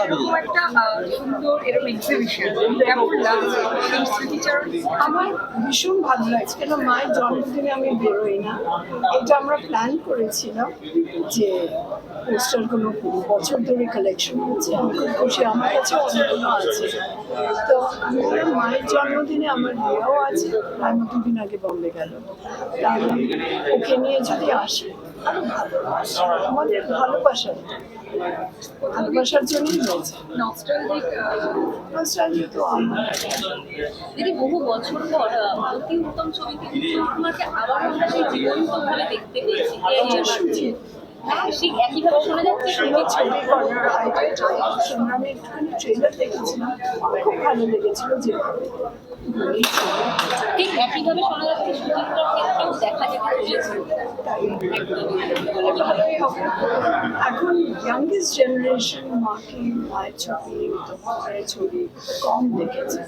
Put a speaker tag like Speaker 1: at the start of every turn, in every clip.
Speaker 1: এরকম একটা সুন্দর এরকম এক্সিবিশন কেমন লাগছে। এই স্মৃতিচারণ
Speaker 2: আমার ভীষণ ভালো লাগছে। কেন মায়ের জন্মদিনে আমি বেরোই না। এটা আমরা প্ল্যান করেছিলাম যে পোস্টারগুলো বছর ধরে কালেকশন হচ্ছে। আমি খুব খুশি। আমার কাছে অনেকগুলো আছে। তো আমি মায়ের জন্মদিনে আমার বিয়েও আছে। আর দুদিন আগে বম্বে গেল। ওকে নিয়ে যদি আসি আমাদের ভালোবাসা। ভালোবাসার জন্যই হয়েছে
Speaker 1: নস্টালজিক
Speaker 2: নস্টালজি তো আমার।
Speaker 3: দিদি বহু বছর পর অতি উত্তম ছবিতে তোমাকে আবার আমরা সেই জীবন্ত ভাবে দেখতে পেয়েছি। সেই একইভাবে শোনা যাচ্ছে
Speaker 2: আমি একটুখানি ট্রেলার দেখেছিলাম খুব ভালো লেগেছিল যে
Speaker 3: ঠিক একইভাবে শোনা যাচ্ছে সুচিত্রার ক্ষেত্রেও দেখা
Speaker 2: এখন ইয়াংগেস্ট জেনারেশন মাকে মায়ের ছবি মায়ের ছবি কম দেখেছে।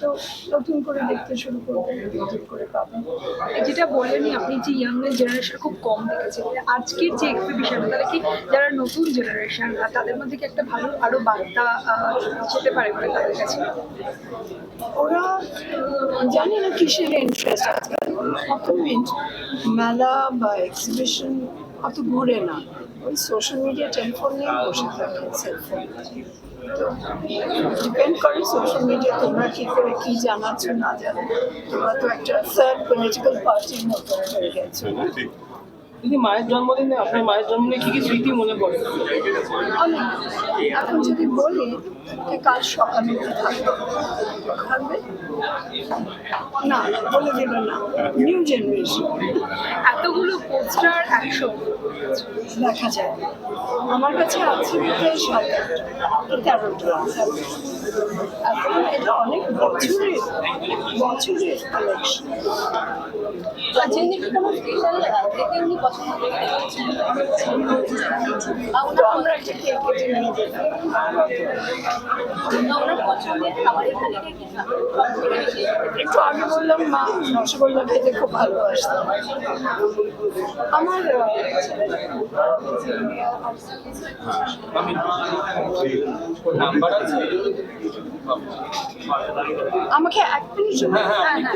Speaker 2: তো নতুন করে দেখতে শুরু করবেন, নতুন করে পাবেন।
Speaker 1: যেটা বললেনই আপনি যে ইয়াং জেনারেশন খুব কম দেখেছেন আজকের যে এক্সিবিশন তাহলে কি যারা নতুন জেনারেশন তাদের মধ্যে কি একটা ভালো আরও বার্তা যেতে পারে বলে তাদের কাছে?
Speaker 2: ওরা জানি না কিসের ইন্টারেস্ট আজকাল। মেলা বা এক্সিবিশন অত ঘুরে না। ওই সোশ্যাল মিডিয়া টেলিফোন নিয়ে বসে থাকে সেলফোন তো ডিপেন্ড করে সোশ্যাল মিডিয়া তোমরা কি করে কি জানাচ্ছ, না জানো। তোমরা তো একটা স্যার পলিটিক্যাল পার্টির মতো হয়ে গেছো।
Speaker 4: দিদি মায়ের জন্মদিনে, আপনার মায়ের জন্মদিনে কি কি স্মৃতি মনে পড়ে?
Speaker 2: এখন যদি বলি, যে কাল সকালে থাকবে থাকবে? না, বলে দেবে না। নিউ জেনারেশন
Speaker 1: এতগুলো পোস্টার একশো
Speaker 2: দেখা যায়। আমার কাছে আছে প্রায় সাত তেরোটা। এখন এটা অনেক বছরের বছরের কালেকশন একটা আগে বললাম মা রসগোল্লা খেতে খুব ভালোবাসতাম আমার
Speaker 4: নাম্বার আছে।
Speaker 2: আমাকে এক মিনিট